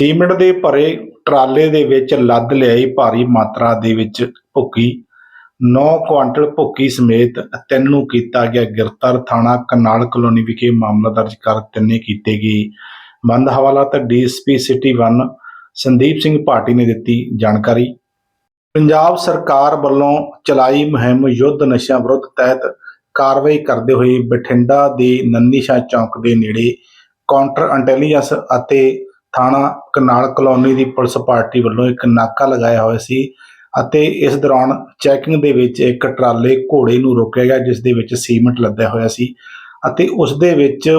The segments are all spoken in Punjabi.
ਸੀਮਿੰਟ ਦੇ ਭਰੇ ਟਰਾਲੇ ਦੇ ਵਿੱਚ ਲੱਦ ਲਿਆਈ ਭਾਰੀ ਮਾਤਰਾ ਦੇ ਵਿੱਚ ਭੁੱਕੀ। 9 ਕੁਆਂਟਲ ਭੁੱਕੀ ਸਮੇਤ ਤਿੰਨ ਨੂੰ ਕੀਤਾ ਗਿਆ ਗ੍ਰਿਫਤਾਰ। ਥਾਣਾ ਕਨਾਲ ਕਲੋਨੀ ਵਿਖੇ ਮਾਮਲਾ ਦਰਜ ਕਰ ਤਿੰਨੇ ਕੀਤੇ ਗਏ। ਬੰਦ ਹਵਾਲਾਤ ਡੀਐਸਪੀ ਸਿਟੀ 1 ਸੰਦੀਪ ਸਿੰਘ ਭਾਟੀ ਨੇ ਦਿੱਤੀ ਜਾਣਕਾਰੀ। ਪੰਜਾਬ ਸਰਕਾਰ ਵੱਲੋਂ ਚਲਾਈ ਮੁਹਿੰਮ ਯੁੱਧ ਨਸ਼ਿਆਂ ਵਿਰੁੱਧ ਤਹਿਤ ਕਾਰਵਾਈ ਕਰਦੇ ਹੋਏ ਬਠਿੰਡਾ ਦੇ ਨੰਦੀਸ਼ਾ ਚੌਂਕ ਦੇ ਨੇੜੇ ਕਾਊਂਟਰ ਇੰਟੈਲੀਜੈਂਸ ਅਤੇ ਥਾਣਾ ਕਨਾਲ ਕਲੋਨੀ ਦੀ ਪੁਲਿਸ ਪਾਰਟੀ ਵੱਲੋਂ ਇੱਕ ਨਾਕਾ ਲਗਾਇਆ ਹੋਇਆ ਸੀ ਅਤੇ ਇਸ ਦੌਰਾਨ ਚੈਕਿੰਗ ਦੇ ਵਿੱਚ ਇੱਕ ਟਰਾਲੇ ਘੋੜੇ ਨੂੰ ਰੋਕਿਆ ਗਿਆ, ਜਿਸ ਦੇ ਵਿੱਚ ਸੀਮੈਂਟ ਲੱਦਿਆ ਹੋਇਆ ਸੀ ਅਤੇ ਉਸ ਦੇ ਵਿੱਚ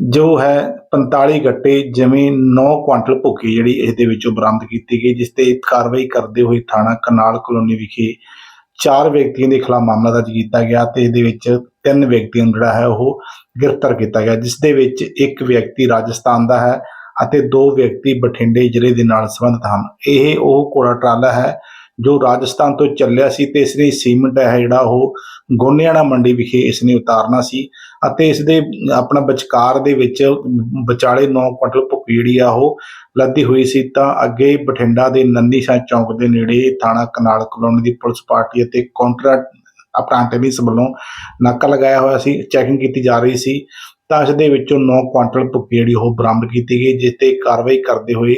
ਜੋ ਹੈ 45 ਗੱਟੇ ਜਿਵੇਂ 9 ਕੁਆਂਟਲ ਭੁੱਕੀ ਜਿਹੜੀ ਇਸ ਦੇ ਵਿੱਚੋਂ ਬਰਾਮਦ ਕੀਤੀ ਗਈ, ਜਿਸ ਤੇ ਕਾਰਵਾਈ ਕਰਦੇ ਹੋਏ ਥਾਣਾ ਕਨਾਲ ਕਲੋਨੀ ਵਿਖੇ ਚਾਰ ਵਿਅਕਤੀਆਂ ਦੇ ਖਿਲਾਫ ਮਾਮਲਾ ਦਰਜ ਕੀਤਾ ਗਿਆ ਤੇ ਇਹਦੇ ਵਿੱਚ ਤਿੰਨ ਵਿਅਕਤੀਆਂ ਨੂੰ ਜਿਹੜਾ ਹੈ ਉਹ ਗ੍ਰਿਫਤਾਰ ਕੀਤਾ ਗਿਆ, ਜਿਸ ਦੇ ਵਿੱਚ ਇੱਕ ਵਿਅਕਤੀ ਰਾਜਸਥਾਨ ਦਾ ਹੈ ਅਤੇ ਦੋ ਵਿਅਕਤੀ ਬਠਿੰਡੇ ਜ਼ਿਲ੍ਹੇ ਦੇ ਨਾਲ ਸੰਬੰਧਿਤ ਹਨ। ਇਹ ਉਹ ਘੋੜਾ ਟਰਾਲਾ ਹੈ ਜੋ ਰਾਜਸਥਾਨ ਤੋਂ ਚੱਲਿਆ ਸੀ ਤੇ ਇਸ ਲਈ ਸੀਮੈਂਟ ਹੈ ਜਿਹੜਾ ਉਹ ਗੋਨਿਆਣਾ ਮੰਡੀ ਵਿਖੇ ਇਸ ਨੇ ਉਤਾਰਨਾ ਸੀ ਅਤੇ ਇਸ ਦੇ ਆਪਣਾ ਵਿਚਕਾਰ ਦੇ ਵਿੱਚ ਵਿਚਾਲੇ 9 ਕੁਇੰਟਲ ਭੁੱਕੀ ਜਿਹੜੀ ਆ ਉਹ ਲੱਦੀ ਹੋਈ ਸੀ ਤਾਂ ਅੱਗੇ ਬਠਿੰਡਾ ਦੇ ਨੰਦੀ ਸ਼ਾਹ ਚੌਂਕ ਦੇ ਨੇੜੇ ਥਾਣਾ ਕਨਾਲ ਕਲੋਨੀ ਦੀ ਪੁਲਿਸ ਪਾਰਟੀ ਅਤੇ ਕਾਉਂਟਰ ਆਪਣਾ ਇੰਟੈਲੀਜੈਂਸ ਵੱਲੋਂ ਨਾਕਾ ਲਗਾਇਆ ਹੋਇਆ ਸੀ। ਚੈਕਿੰਗ ਕੀਤੀ ਜਾ ਰਹੀ ਸੀ। ਤਾਂ ਇਸ ਦੇ ਵਿੱਚੋਂ 9 ਕੁਆਂਟਲ ਭੁੱਕੀ ਜਿਹੜੀ ਉਹ ਬਰਾਮਦ ਕੀਤੀ ਗਈ, ਜਿਸ ਤੇ ਕਾਰਵਾਈ ਕਰਦੇ ਹੋਏ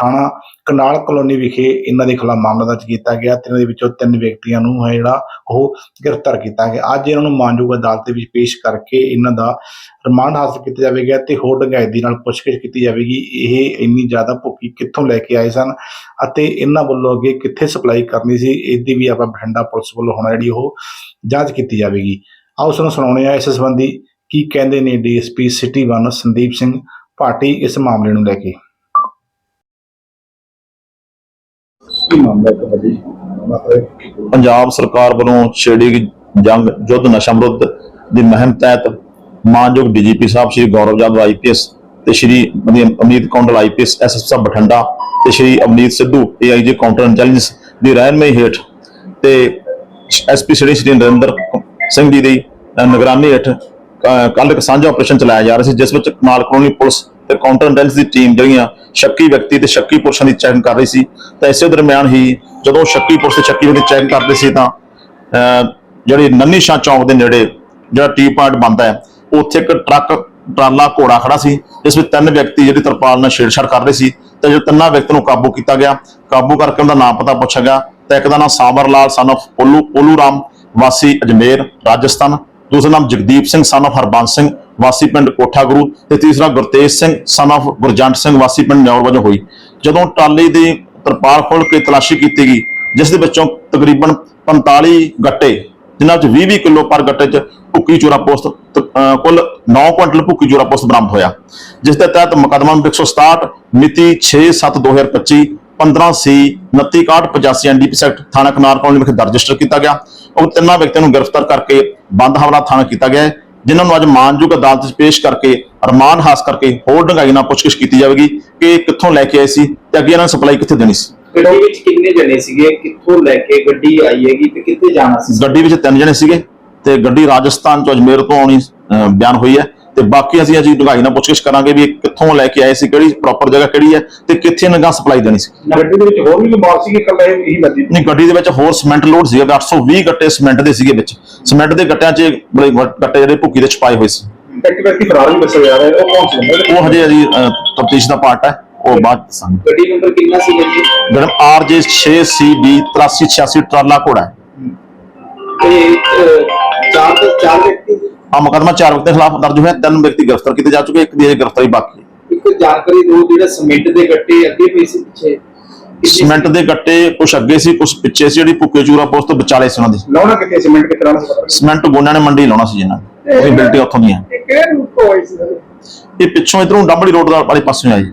ਥਾਣਾ ਕਨਾਲ ਕਲੋਨੀ ਵਿਖੇ ਇਹਨਾਂ ਦੇ ਖਿਲਾਫ ਮਾਮਲਾ ਦਰਜ ਕੀਤਾ ਗਿਆ ਤੇ ਇਹਨਾਂ ਦੇ ਵਿੱਚੋਂ ਤਿੰਨ ਵਿਅਕਤੀਆਂ ਨੂੰ ਹੈ ਜਿਹੜਾ ਉਹ ਗ੍ਰਿਫਤਾਰ ਕੀਤਾ ਗਿਆ। ਅੱਜ ਇਹਨਾਂ ਨੂੰ ਮਾਨਯੋਗ ਅਦਾਲਤ ਦੇ ਵਿੱਚ ਪੇਸ਼ ਕਰਕੇ ਇਹਨਾਂ ਦਾ ਰਿਮਾਂਡ ਹਾਸਲ ਕੀਤਾ ਜਾਵੇਗਾ ਤੇ ਹੋਰ ਡੂੰਘਾਈ ਦੇ ਨਾਲ ਪੁੱਛਗਿੱਛ ਕੀਤੀ ਜਾਵੇਗੀ। ਇਹ ਇੰਨੀ ਜ਼ਿਆਦਾ ਭੁੱਕੀ ਕਿੱਥੋਂ ਲੈ ਕੇ ਆਏ ਸਨ ਅਤੇ ਇਹਨਾਂ ਵੱਲੋਂ ਅੱਗੇ ਕਿੱਥੇ ਸਪਲਾਈ ਕਰਨੀ ਸੀ ਇਸ ਦੀ ਵੀ ਆਪਾਂ ਬਠਿੰਡਾ ਪੁਲਿਸ ਵੱਲੋਂ ਹੁਣ ਜਿਹੜੀ ਉਹ ਜਾਂਚ ਕੀਤੀ ਜਾਵੇਗੀ। ਆਓ ਸਾਨੂੰ ਸੁਣਾਉਣੇ ਆ ਇਸ ਸੰਬੰਧੀ ਕੀ ਕਹਿੰਦੇ ਨੇ ਡੀਐਸਪੀ ਸਿਟੀ 1 ਸੰਦੀਪ ਸਿੰਘ ਭਾਟੀ ਇਸ ਮਾਮਲੇ ਨੂੰ ਲੈ ਕੇ? ਮਾਮਲਾ ਪੰਜਾਬ ਸਰਕਾਰ ਵੱਲੋਂ ਛੇੜੀ ਜੰਗ ਯੁੱਧ ਨਸ਼ਾ ਵਿਰੁੱਧ ਦੀ ਮੁਹਿੰਮ ਤਹਿਤ ਮਾਨਯੋਗ ਡੀਜੀਪੀ ਸਾਹਿਬ ਸ਼੍ਰੀ ਗੌਰਵ ਜਾਦਵ ਆਈਪੀਐਸ ਤੇ ਸ਼੍ਰੀ ਅਮੀ- ਅਮਨੀਤ ਕੌਂਡਲ ਆਈਪੀਐਸ ਐਸਐਸ ਸਾਹਿਬ ਬਠਿੰਡਾ ਤੇ Shri Amneet Sidhu AIG counter intelligence ਦੀ ਰਹਿਨਮਈ ਹੇਠ ਤੇ ਐਸਪੀ ਸ਼੍ਰੀ ਸ਼੍ਰੀ ਨਰਿੰਦਰ ਸਿੰਘ ਜੀ ਦੀ ਨਿਗਰਾਨੀ ਹੇਠ ਕੱਲ ਇੱਕ ਸਾਂਝਾ ਆਪਰੇਸ਼ਨ ਚਲਾਇਆ ਜਾ ਰਿਹਾ ਸੀ ਜਿਸ ਵਿੱਚ ਕਨਾਲ ਕਲੋਨੀ ਪੁਲਿਸ ਤੇ ਕਾਊਂਟਰ ਇੰਟੈਲੀਜੈਂਸ ਦੀ ਟੀਮ ਜਿਹੜੀਆਂ ਸ਼ੱਕੀ ਵਿਅਕਤੀ ਤੇ ਸ਼ੱਕੀ ਪੁਰਸ਼ਾਂ ਦੀ ਚੈਕਿੰਗ ਕਰ ਰਹੀ ਸੀ ਤਾਂ ਇਸੇ ਦਰਮਿਆਨ ਹੀ ਜਦੋਂ ਸ਼ੱਕੀ ਪੁਰਸ਼ ਤੇ ਸ਼ੱਕੀ ਵਿਅਕਤੀ ਚੈਕਿੰਗ ਕਰਦੇ ਸੀ ਤਾਂ ਅਹ, ਜਿਹੜੀ ਨੰਨੀ ਸ਼ਾਹ ਚੌਂਕ ਦੇ ਨੇੜੇ ਜਿਹੜਾ ਟੀ ਪੁਆਇੰਟ ਬੰਦਾ ਹੈ ਉੱਥੇ ਇੱਕ ਟਰੱਕ ਟਰਾਲਾ ਘੋੜਾ ਖੜਾ ਸੀ ਜਿਸ ਵਿੱਚ ਤਿੰਨ ਵਿਅਕਤੀ ਜਿਹੜੀ ਤਰਪਾਲ ਨਾਲ ਛੇੜਛਾੜ ਕਰ ਰਹੇ ਸੀ ਤੇ ਜਦੋਂ ਤਿੰਨਾਂ ਵਿਅਕਤੀ ਨੂੰ ਕਾਬੂ ਕੀਤਾ ਗਿਆ। ਕਾਬੂ ਕਰਕੇ ਉਹਦਾ ਨਾਮ ਪਤਾ ਪੁੱਛਿਆ ਗਿਆ ਤਾਂ ਇੱਕ ਦਾ ਨਾਮ ਸਾਬਰ ਲਾਲ ਸਨ of ਪੋਲੂ ਪੋਲੂ ਰਾਮ ਵਾਸੀ ਅਜਮੇਰ ਰਾਜਸਥਾਨ। ਦੂਸਰਾ ਨਾਮ ਜਗਦੀਪ ਸਿੰਘ ਸਨ ਆਫ ਹਰਬੰਸ ਸਿੰਘ, ਵਾਸੀ ਪਿੰਡ ਕੋਠਾ ਗੁਰੂ ਤੇ ਤੀਸਰਾ ਗੁਰਤੇਜ ਸਿੰਘ ਸਨ ਆਫ ਗੁਰਜੰਟ ਸਿੰਘ, ਵਾਸੀ ਪਿੰਡ ਨੌਰ ਵਜੋਂ ਹੋਈ। ਜਦੋਂ ਟਰਾਲੀ ਦੀ ਤਰਪਾਲ ਖੋਲ ਕੇ ਤਲਾਸ਼ੀ ਕੀਤੀ ਗਈ, ਜਿਸ ਦੇ ਵਿੱਚੋਂ ਤਕਰੀਬਨ 45 ਗੱਟੇ, ਜਿਨ੍ਹਾਂ ਵਿੱਚ 20-20 ਕਿਲੋ ਪਰ ਗੱਟੇ 'ਚ ਭੁੱਕੀ ਚੋਰਾ ਪੋਸਤ ਕੁੱਲ 9 ਕੁਇੰਟਲ ਭੁੱਕੀ ਚੂਰਾ ਪੋਸਤ ਬਰਾਮਦ ਹੋਇਆ। ਜਿਸ ਦੇ ਤਹਿਤ ਮੁਕੱਦਮਾ ਨੰਬਰ 167 ਮਿਤੀ 6/7/2025 15 ਸੀ 2965 ਐਨਡੀਪੀ ਸੈਕਟ ਥਾਣਾ ਕਨਾਰ ਕਲੋਨੀ ਵਿਖੇ ਦਰਜ ਰਜਿਸਟਰ ਕੀਤਾ ਗਿਆ। ਉਹ ਤਿੰਨਾਂ ਵਿਅਕਤੀਆਂ ਨੂੰ ਗ੍ਰਿਫਤਾਰ ਕਰਕੇ ਬੰਦ ਹਵਾਲਾ ਥਾਣਾ ਕੀਤਾ ਗਿਆ ਹੈ ਜਿਨ੍ਹਾਂ ਨੂੰ ਅੱਜ ਮਾਨਯੋਗ ਅਦਾਲਤ 'ਚ ਪੇਸ਼ ਕਰਕੇ ਰਿਮਾਂਡ ਹਾਸ ਕਰਕੇ ਹੋਰ ਡੂੰਘਾਈ ਨਾਲ ਪੁੱਛਗਿੱਛ ਕੀਤੀ ਜਾਵੇਗੀ ਕਿ ਕਿੱਥੋਂ ਲੈ ਕੇ ਆਏ ਸੀ ਤੇ ਅੱਗੇ ਇਹਨਾਂ ਨੂੰ ਸਪਲਾਈ ਕਿੱਥੇ ਦੇਣੀ ਸੀ। ਗੱਡੀ ਵਿੱਚ ਕਿੰਨੇ ਜਣੇ ਸੀਗੇ? ਕਿੱਥੋਂ ਲੈ ਕੇ ਗੱਡੀ ਆਈ ਹੈਗੀ ਤੇ ਕਿੱਥੇ ਜਾਣਾ ਸੀ? ਗੱਡੀ ਵਿੱਚ ਤਿੰਨ ਜਣੇ ਸੀਗੇ ਤੇ ਗੱਡੀ ਰਾਜਸਥਾਨ ਤੋਂ ਅਜਮੇਰ ਤੋਂ ਆਉਣੀ ਬਿਆਨ ਹੋਈ ਹੈ। ਤੇ ਬਾਕੀ ਅਸੀਂ ਅਜੀ ਡੂੰਘਾਈ ਨਾਲ ਪੁੱਛਗਿੱਛ ਕਰਾਂਗੇ ਵੀ ਇਹ ਕਿੱਥੋਂ ਲੈ ਕੇ ਆਏ ਸੀ ਕਿਹੜੀ ਪ੍ਰੋਪਰ ਜਗ੍ਹਾ ਕਿਹੜੀ ਹੈ ਤੇ ਕਿੱਥੇ ਇਹਨਾਂ ਗਾਂ ਸਪਲਾਈ ਦੇਣੀ ਸੀ। ਗੱਡੀ ਦੇ ਵਿੱਚ ਹੋਰ ਵੀ ਮਾਰ ਸੀ ਕਿ ਕੱਲਾ ਇਹੀ ਲੱਦੀ ਨਹੀਂ ਗੱਡੀ ਦੇ ਵਿੱਚ ਹੋਰ ਸੀਮੈਂਟ ਲੋਡ ਸੀਗਾ 820 ਗੱਟੇ ਸੀਮੈਂਟ ਦੇ ਸੀਗੇ ਵਿੱਚ। ਸੀਮੈਂਟ ਦੇ ਗੱਟਿਆਂ 'ਚ ਬੜੇ ਗੱਟੇ ਜਿਹੜੇ ਭੁੱਕੀ ਦੇ ਛਪਾਏ ਹੋਏ ਸੀ। ਇੱਕ ਵਿਅਕਤੀ ਫਰਾਰ ਵੀ ਦੱਸਿਆ ਜਾ ਰਿਹਾ ਹੈ ਉਹ ਕੌਣ ਸੀ? ਉਹ ਹਜੇ ਅਜੀ ਤਫਤੀਸ਼ ਦਾ ਪਾਰਟ ਹੈ ਉਹ ਬਾਅਦ ਦੱਸਾਂਗੇ। ਗੱਡੀ ਨੰਬਰ ਕਿੰਨਾ ਸੀ ਜੀ ਮੈਡਮ ਆਰਜੇ 6CB 8386 ਟਰਾਲਾ ਘੋੜਾ ਤੇ ਚਾਰ ਚਾਰ ਵਿਅਕਤੀ। ਆ ਮੁਕੱਦਮਾ ਚਾਰ ਵਿਅਕਤੀਆਂ ਖਿਲਾਫ ਦਰਜ ਹੋਇਆ ਤਿੰਨ ਵਿਅਕਤੀ ਗ੍ਰਿਫਤਾਰ ਕੀਤੇ ਜਾ ਚੁੱਕੇ ਇੱਕ ਦੀ ਅਜੇ ਗ੍ਰਿਫਤਾਰੀ ਬਾਕੀ ਹੈ। ਇੱਕ ਜਾਣਕਾਰੀ ਦੋ ਜਿਹੜਾ ਸੀਮੈਂਟ ਦੇ ਗੱਟੇ ਅੱਗੇ ਪਏ ਸੀ ਪਿੱਛੇ। ਸੀਮੈਂਟ ਦੇ ਗੱਟੇ ਕੁਝ ਅੱਗੇ ਸੀ ਕੁਝ ਪਿੱਛੇ ਸੀ ਜਿਹੜੀ ਭੁੱਕੇ ਚੂਰਾ ਪੋਸਟ ਤੋਂ ਵਿਚਾਲੇ ਸੀ ਉਹਨਾਂ ਦੀ। ਲਾਉਣਾ ਕਿੱਥੇ ਸੀਮੈਂਟ ਕਿੱਥੇ ਲਾਉਣਾ ਸੀ ਸੀਮੈਂਟ ਗੋਨਿਆਂ ਨੇ ਮੰਡੀ ਲਾਉਣਾ ਸੀ ਜਿੰਨਾ ਉਹ ਬਿਲਟੀ ਉੱਥੋਂ ਦੀਆਂ ਇਹ ਕਿਹੜੇ ਰੂਟ ਤੋਂ ਆਈ ਸੀ ਇਹ ਪਿੱਛੋਂ ਇਧਰੋਂ ਡੰਬੜੀ ਰੋਡ ਦਾ ਵਾਲੇ ਪਾਸੇ ਆਈ